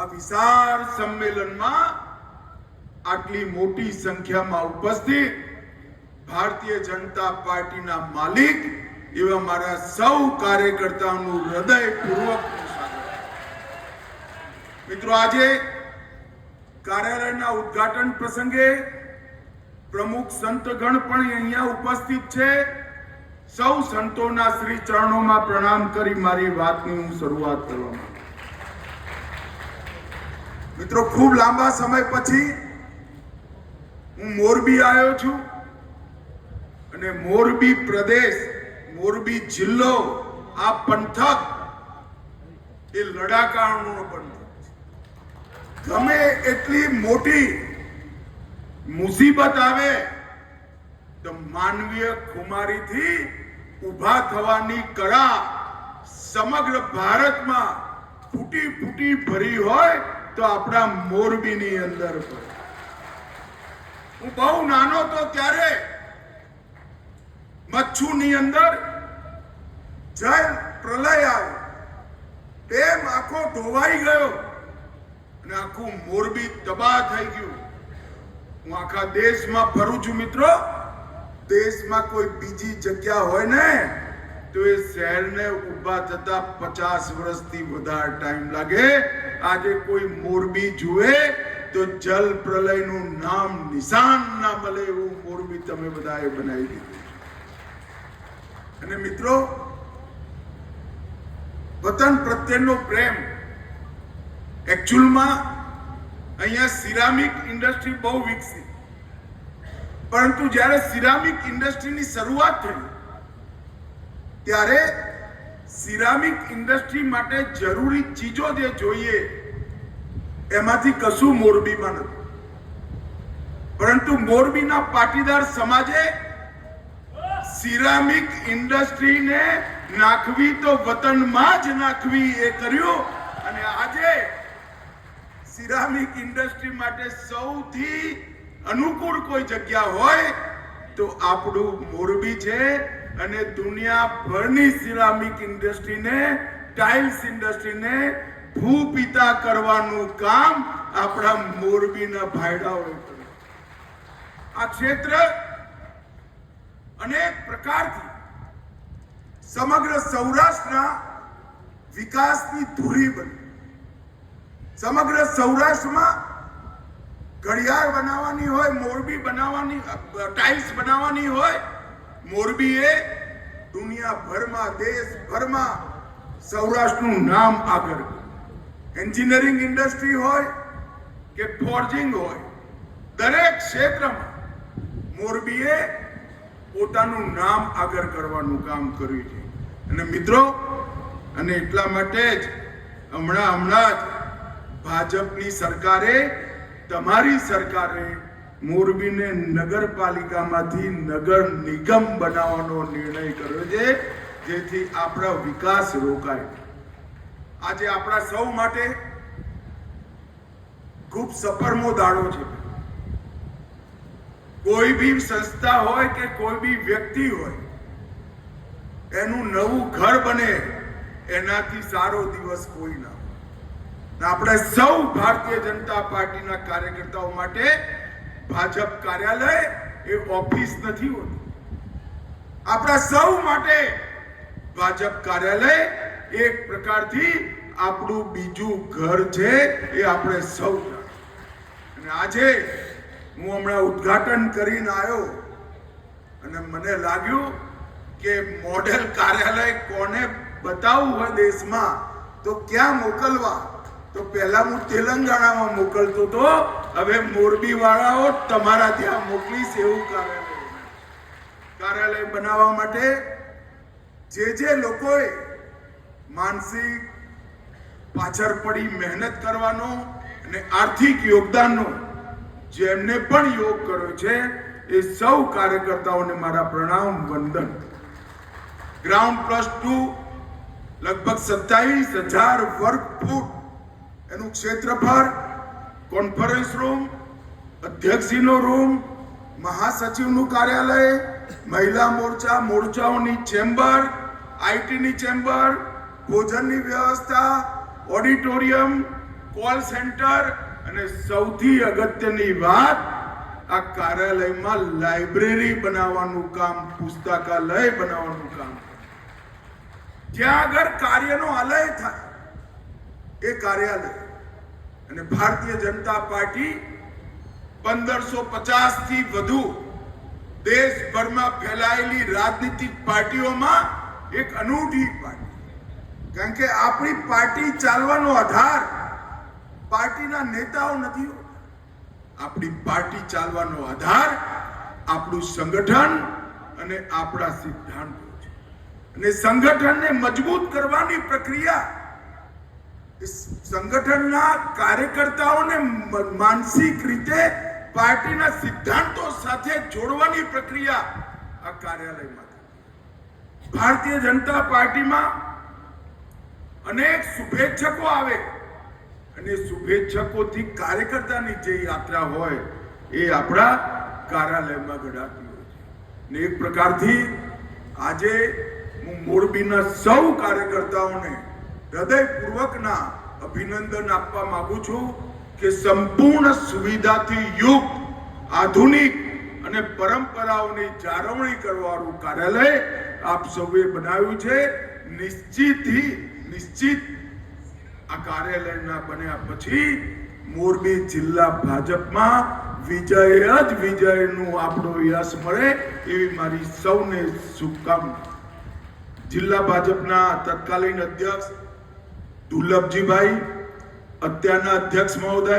આ વિશાળ સંમેલનમાં આટલી મોટી સંખ્યામાં ઉપસ્થિત ભારતીય જનતા પાર્ટીના માલિક એવા મારા સૌ કાર્યકર્તાઓનું હૃદયપૂર્વક મિત્રો, આજે કાર્યાલયના ઉદ્ઘાટન પ્રસંગે પ્રમુખ સંતગણ પણ અહીંયા ઉપસ્થિત છે સૌ સંતોના શ્રી ચરણોમાં પ્રણામ કરી મારી વાતની હું શરૂઆત કરવા. મિત્રો, ખૂબ લાંબા સમય પછી હું મોરબી આવ્યો છું અને મોરબી પ્રદેશ, મોરબી જિલ્લો, આ પંથક એ લડાકાણનો પંથક. ગમે એટલી મોટી મુસીબત આવે, તો માનવીય ખુમારીથી ઊભા થવાની કળા સમગ્ર ભારતમાં ફૂટી ફૂટી ભરી હોય તો આપણા મોરબીની અંદર પણ. હું બહુ નાનો તો ત્યારે મચ્છુની અંદર જળ પ્રલય આવ્યો. તેમ આખો ધોવાઈ ગયો અને આખું મોરબી તબાહ થઈ ગયું. હું આખા દેશમાં ફરું છું મિત્રો. દેશમાં કોઈ બીજી જગ્યા હોય ને, તો એ શહેરને ઊભા થતા પચાસ વર્ષથી વધારે ટાઈમ લાગે. આજે કોઈ મોરબી જુએ તો જલ પ્રલયનું નામ નિશાન ના મળે એવું મોરબી તમે બધાએ બનાવી દીધું અને મિત્રો, વતન પ્રત્યેનો પ્રેમ એકચ્યુઅલમાં અહીંયા સિરામિક ઇન્ડસ્ટ્રી બહુ વિકસી. પરંતુ જ્યારે સિરામિક ઇન્ડસ્ટ્રીની શરૂઆત થઈ, ત્યારે સિરામિક ઇન્ડસ્ટ્રી માટે જરૂરી ચીજો જે જોઈએ, એમાંથી કશું મોરબીમાં નથી. પરંતુ મોરબીના પાટીદાર સમાજે સિરામિક ઇન્ડસ્ટ્રીને નાખવી તો વતનમાં જ નાખવી એ કર્યું અને આજે સિરામિક ઇન્ડસ્ટ્રી માટે સૌથી અનુકૂળ કોઈ જગ્યા હોય તો આપણું મોરબી છે. અને દુનિયાભરની સિરામિક ઇન્ડસ્ટ્રીને, ટાઇલ્સ ઇન્ડસ્ટ્રીને ભૂપિતા કરવાનું કામ આપણા મોરબીના ભાઈડાઓએ કર્યું. આ ક્ષેત્ર અનેક પ્રકારથી સમગ્ર સૌરાષ્ટ્રના વિકાસની ધૂરી બની. સમગ્ર સૌરાષ્ટ્રમાં ઘડિયાળ બનાવવાની હોય, મોરબી બનાવવાની ટાઇલ્સ બનાવવાની હોય મોરબી એ દુનિયાભરમાં, દેશભરમાં સૌરાષ્ટ્રનું નામ આગળ એન્જિનિયરિંગ ઇન્ડસ્ટ્રી હોય કે ફોર્જિંગ હોય, દરેક ક્ષેત્રમાં મોરબીએ પોતાનું નામ આગળ કરવાનું કામ કર્યું છે. અને મિત્રો, અને એટલા માટે જ હમણાં હમણાં જ ભાજપની સરકારે, તમારી સરકારે મોરબીને નગરપાલિકામાંથી નગર નિગમ બનાવવાનો નિર્ણય કર્યો છે, જેથી આપણો વિકાસ રોકાય આજે આપણા સૌ માટે ખૂબ સફરમો દાડો છે કોઈ બી સંસ્થા હોય કે કોઈ બી વ્યક્તિ હોય, એનું નવું ઘર બને, એનાથી સારો દિવસ કોઈ ના. આપણે સૌ ભારતીય જનતા પાર્ટીના કાર્યકર્તાઓ માટે ભાજપ કાર્યાલય એ ઓફિસ નથી હોતું. આપણા સૌ માટે ભાજપ કાર્યાલય એક પ્રકારથી આપણું બીજું ઘર છે એ આપણે સૌ અને આજે હું હમણાં ઉદ્ઘાટન કરીને આવ્યો અને મને લાગ્યું કે મોડેલ કાર્યાલય કોને બતાવવું હોય દેશમાં, તો ક્યાં મોકલવા? તો પહેલા હું તેલંગાણામાં મોકલતો તો હવે મોરબી વાળાઓ તમારા ત્યાં મોકલીશ એવું કાર્યાલય કાર્યાલય બનાવવા માટે જે જે લોકોએ માનસિક પાછળ પડી મહેનત કરવાનો અને આર્થિક યોગદાનનો જેમને પણ યોગ કર્યો છે, એ સૌ કાર્યકર્તાઓને મારા પ્રણામ, વંદન. ગ્રાઉન્ડ પ્લસ ટુ લગભગ સત્તાવીસ હજાર વર્ગ ફૂટ એનું ક્ષેત્રફળ કોન્ફરન્સ રૂમ અધ્યક્ષજીનો રૂમ મહાસચિવનું કાર્યાલય, મહિલા મોરચા, મોરચાઓની ચેમ્બર આઈટીની ચેમ્બર ભોજનની વ્યવસ્થા, ઓડિટોરિયમ કોલ સેન્ટર અને સૌથી અગત્યની વાત, આ કાર્યાલયમાં લાઇબ્રેરી બનાવવાનું કામ, પુસ્તકાલય બનાવવાનું કામ. જ્યાં આગળ કાર્યનો આલય થાય, એ કાર્યાલય. અને ભારતીય જનતા પાર્ટી પંદરસો પચાસથી વધુ દેશભરમાં ફેલાયેલી રાજનીતિક પાર્ટીઓમાં એક અનૂઠી પાર્ટી. કારણ કે આપણી પાર્ટી ચાલવાનો આધાર પાર્ટીના નેતાઓ નથી આપણી પાર્ટી ચાલવાનો આધાર આપણું સંગઠન અને આપણા સિદ્ધાંતો છે. અને સંગઠનને મજબૂત કરવાની પ્રક્રિયા સંગઠનના કાર્યકર્તાઓને માનસિક રીતે પાર્ટીના સિદ્ધાંતો સાથે જોડવાની પ્રક્રિયા આ કાર્યાલયમાં ભારતીય જનતા પાર્ટીમાં અનેક શુભેચ્છકો આવે અને શુભેચ્છકોથી કાર્યકર્તાની જે યાત્રા હોય એ આપણા કાર્યાલયમાં ઘડાતી હોય છે ને એક પ્રકારથી આજે હું મોરબીના સૌ કાર્યકર્તાઓને હૃદયપૂર્વકના અભિનંદન આપવા માંગુ છું કે સંપૂર્ણ સુવિધાથી યુક્ત, આધુનિક અને પરંપરાઓની જાળવણી કરવાનું કાર્યાલય આપ સૌએ બનાવ્યું છે. નિશ્ચિતથી નિશ્ચિત આ કાર્યાલયના બન્યા પછી મોરબી જિલ્લા ભાજપમાં વિજય જ વિજયનું આપણો યશ મળે એવી મારી સૌને શુભકામના. જિલ્લા ભાજપના તત્કાલીન અધ્યક્ષ દુર્લભજીભાઈ, અત્યારના અધ્યક્ષ મહોદય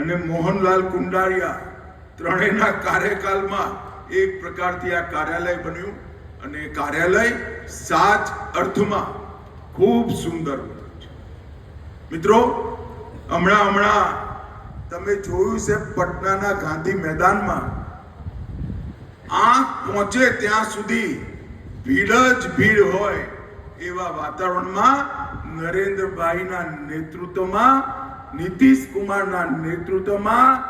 અને મોહનલાલ કુંડારિયા ત્રણેયના કાર્યકાલમાં એક પ્રકારથી આ કાર્યાલય બન્યું અને કાર્યાલય સાચ અર્થમાં ખૂબ સુંદર મિત્રો, હમણાં હમણાં તમે જોયું છે પટનાના ગાંધી મેદાનમાં આંખ પહોંચે ત્યાં સુધી ભીડ જ ભીડ હોય એવા વાતાવરણમાં નરેન્દ્રભાઈના નેતૃત્વમાં નીતિશ કુમારના નેતૃત્વમાં,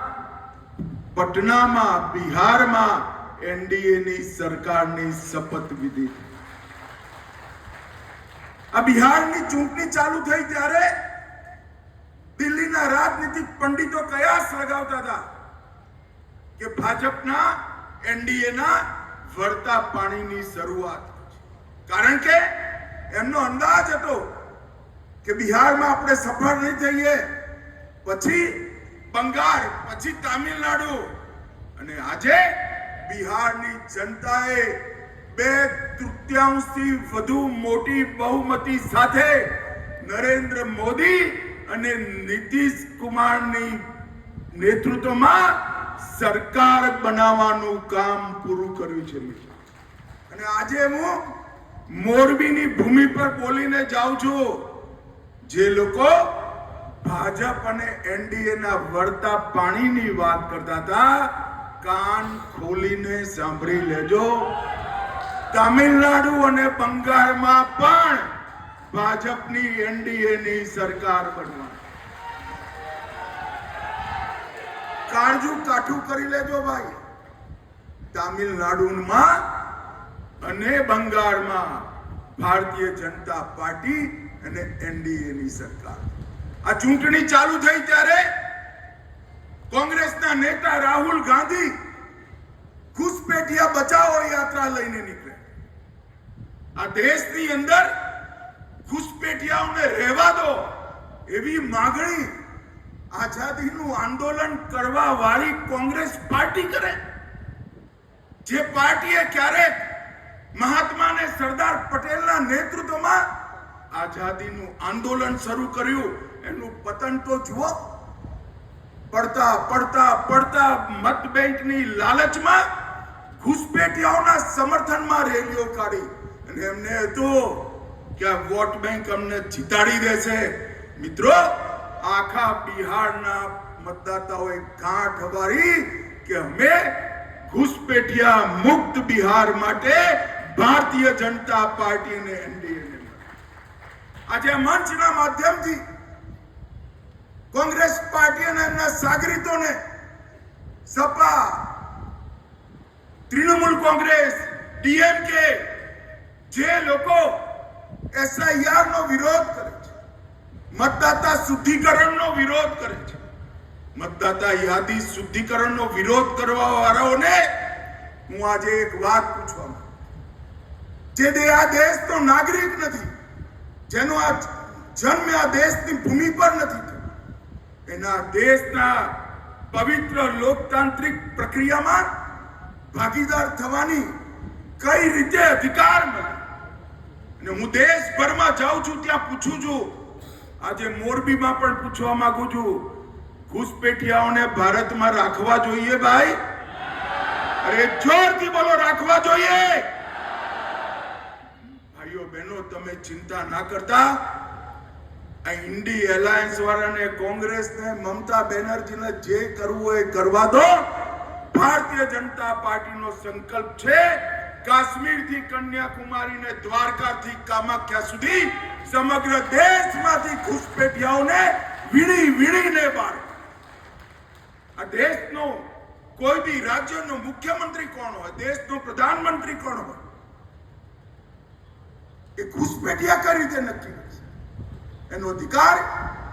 પટનામાં, બિહારમાં એનડીએની સરકારની શપથ વિધિ. આ બિહારની ચૂંટણી ચાલુ થઈ ત્યારે દિલ્હીના રાજનીતિક પંડિતો કયાસ લગાવતા હતા? કે ભાજપના એનડીએના વળતા પાણીની શરૂઆત. કારણ કે એમનો અંદાજ હતો કે બિહારમાં આપણે સફળ નહીં થઈએ. પછી બંગાળ, પછી તામિલનાડુ. અને આજે બિહારની જનતાએ બે તૃતીયાંશથી વધુ મોટી બહુમતી સાથે નરેન્દ્ર મોદી અને નીતિશ કુમારની નેતૃત્વમાં સરકાર બનાવવાનું કામ પૂરું કર્યું છે અને આજે હું મોરબીની ભૂમિ પર બોલીને જાઉં છું. જે લોકો ભાજપ અને એનડીએ ના વળતા પાણીની વાત કરતા હતા, કાન ખોલીને સાંભળી લેજો. તામિલનાડુ અને બંગાળમાં પણ ભાજપની એનડીએ ની સરકાર બનવા. કાળજું કાઠું કરી લેજો ભાઈ. તામિલનાડુમાં અને બંગાળમાં ભારતીય જનતા પાર્ટી અને એનડીએની સરકાર. આ ચૂંટણી ચાલુ થઈ ત્યારે કોંગ્રેસના નેતા રાહુલ ગાંધી ઘુસપેટિયા બચાવો યાત્રા લઈને નીકળે. આ દેશની અંદર ઘુસપેટિયાઓને રહેવા દો એવી માગણી આઝાદીનું આંદોલન કરવા વાળી કોંગ્રેસ પાર્ટી કરે. જે પાર્ટીએ ક્યારેક મહાત્મા ને સરદાર પટેલના નેતૃત્વમાં આઝાદીનું આંદોલન શરૂ કર્યું, એનું પતન તો જુઓ. પડતા પડતા પડતા મત બેંકની લાલચમાં ઘૂસપેટિયાઓના સમર્થનમાં રેલીઓ કાઢી. અને એમને હતું કે વોટ બેંક અમને જીતાડી દેશે? મિત્રો, આખા બિહારના મતદાતાઓએ ગાંઠ વાળી કે અમે ઘૂસપેટિયા મુક્ત બિહાર માટે ભારતીય જનતા પાર્ટી અને એનડીએ આજે મંચના માધ્યમથી કોંગ્રેસ પાર્ટી અને એમના સાગરીતોને સપા, તૃણમૂલ કોંગ્રેસ, ડીએમકે, જે લોકો એસઆઈઆર નો વિરોધ કરે છે, મતદાતા શુદ્ધિકરણનો વિરોધ કરે છે, મતદાતા યાદી શુદ્ધિકરણનો વિરોધ કરવા વાળાઓને હું આજે એક વાત પૂછવા માંગુ જે આ દેશનો નાગરિક નથી જેનો આ જન્મ આ દેશની ભૂમિ પર નથી એના દેશના પવિત્ર લોકતાંત્રિક પ્રક્રિયામાં ભાગીદાર થવાની કઈ રીતે અધિકાર મળે? અને હું દેશભરમાં જાઉં છું, ત્યાં પૂછું છું. આજે મોરબીમાં પણ પૂછવા માંગુ છું, ઘૂસપેઠિયાઓને ભારતમાં રાખવા જોઈએ ભાઈ? અરે જોરથી બોલો, રાખવા જોઈએ! બહેનો તમે ચિંતા ના કરતા ઇન્ડી એલાયન્સ વાળાને કોંગ્રેસને મમતા બેનર્જીને જે કરવું એ કરવા દો. ભારતીય જનતા પાર્ટીનો સંકલ્પ છે કાશ્મીરથી કન્યાકુમારીને દ્વારકાથી કામાખ્યા સુધી સમગ્ર દેશમાંથી ઘૂસપેઠિયાઓને વીણી વીણીને બાર આ દેશનો કોઈ બી રાજ્યનો મુખ્યમંત્રી કોણ હોય? દેશનો પ્રધાનમંત્રી કોણ હોય? એ ઘૂસપેટિયા કઈ રીતે નક્કી કરશે એનો અધિકાર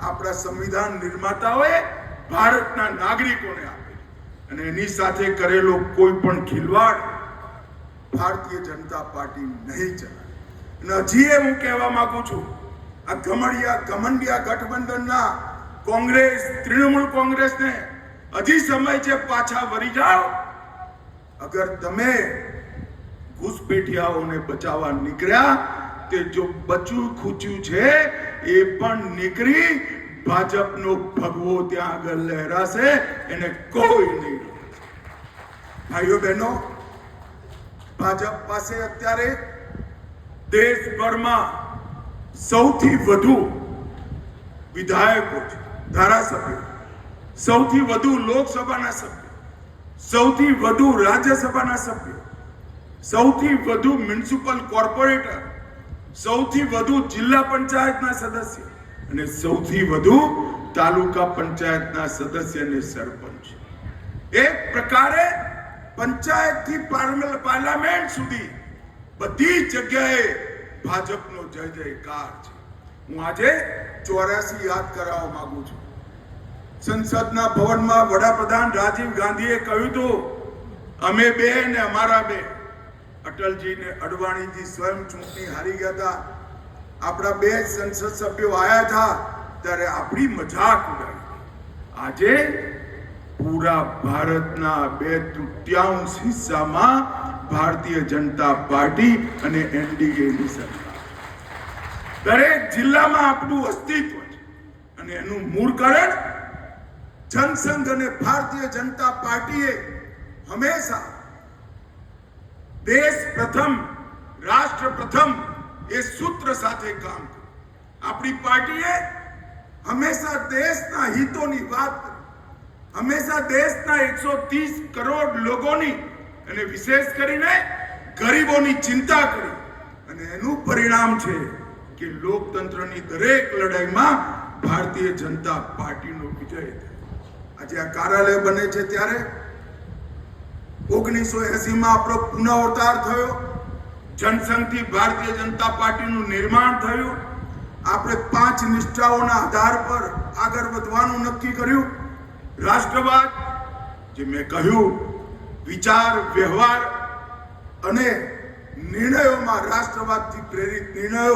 આપણા સંવિધાન નિર્માતાઓએ ભારતના નાગરિકોને આપે. અને એની સાથે કરેલો કોઈ પણ ખિલવાડ ભારતીય જનતા પાર્ટી નહીં ચલાવે. અને હજી એ હું કહેવા માંગુ છું, આ ગમડિયા ગમંડિયા ગઠબંધનના કોંગ્રેસ, તૃણમૂલ કોંગ્રેસને હજી સમય છે પાછા વળી જાઓ. અગર તમે ઘૂસપેઠિયાઓને બચાવવા નીકળ્યા તે જો બચ્યું ખૂચ્યું છે, એ પણ નીકળી ભાજપનો ભગવો ત્યાં આગળ લહેરાશે, એને કોઈ નહીં. ભાઈઓ બહેનો, ભાજપ પાસે અત્યારે દેશભરમાં સૌથી વધુ વિધાયકો છે, ધારાસભ્યો, સૌથી વધુ લોકસભાના સભ્યો, સૌથી વધુ રાજ્યસભાના સભ્યો, સૌથી વધુ મ્યુનિસિપલ કોર્પોરેટર સૌથી વધુ જિલ્લા પંચાયતના સદસ્ય અને સૌથી વધુ તાલુકા પંચાયતના સદસ્ય અને સરપંચ. એક પ્રકારે પંચાયતથી પાર્લ- પાર્લામેન્ટ સુધી બધી જગ્યાએ ભાજપનો જય જયકાર છે. હું આજે ચોર્યાસી યાદ કરાવવા માંગુ છું. સંસદના ભવનમાં વડાપ્રધાન રાજીવ ગાંધીએ કહ્યું હતું, અમે બે ને અમારા બે. અટલજી ને અડવાણીજી સ્વયં ચૂંટણી હારી ગયા હતા. આપણા બે સંસદ સભ્યો આવ્યા હતા, ત્યારે આપણી મજાક ઉડાવી આજે પૂરા ભારતના બે તૃતીયાંશ હિસ્સામાં ભારતીય જનતા પાર્ટી અને એનડીએની સરકાર. દરેક જિલ્લામાં આપણું અસ્તિત્વ છે અને એનું મૂળ કારણ જનસંઘ અને ભારતીય જનતા પાર્ટીએ હંમેશા દેશ પ્રથમ, રાષ્ટ્ર પ્રથમ એ સૂત્ર સાથે કામ આપણી પાર્ટીએ હંમેશા દેશના હિતોની વાત હંમેશા દેશના એકસો ત્રીસ કરોડ લોકોની અને વિશેષ કરીને ગરીબોની ચિંતા કરી. અને એનું પરિણામ છે કે લોકતંત્રની દરેક લડાઈમાં ભારતીય જનતા પાર્ટીનો વિજય આજે આ કાર્યાલય બને છે ત્યારે ઓગણીસો એસી માં આપણો પુનઃઅવતાર થયો. જનસંઘથી ભારતીય જનતા પાર્ટીનું નિર્માણ થયું. આપણે પાંચ નિષ્ઠાઓના આધાર પર આગળ વધવાનું નક્કી કર્યું. રાષ્ટ્રવાદ, જે મેં કહ્યું, વિચાર, વ્યવહાર અને નિર્ણયોમાં રાષ્ટ્રવાદથી પ્રેરિત નિર્ણયો,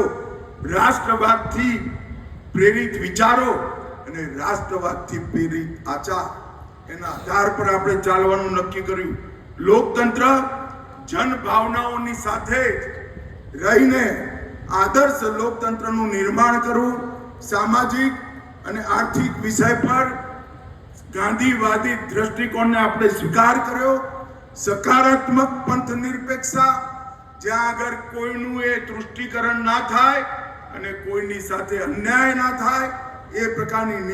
રાષ્ટ્રવાદથી પ્રેરિત વિચારો અને રાષ્ટ્રવાદથી પ્રેરિત આચાર એના આધાર પર આપણે ચાલવાનું નક્કી કર્યું. લોકતંત્ર જન ભાવનાઓની સાથે રહીને આદર્શ લોકતંત્રનું નિર્માણ કરવું, સામાજિક અને આર્થિક વિષય પર ગાંધીવાદી દ્રષ્ટિકોણને આપણે સ્વીકાર કર્યો. સકારાત્મક પંથ નિરપેક્ષતા જ્યાં આગળ કોઈનું એ તૃષ્ટિકરણ ના થાય અને કોઈની સાથે અન્યાય ના થાય, એ પ્રકારની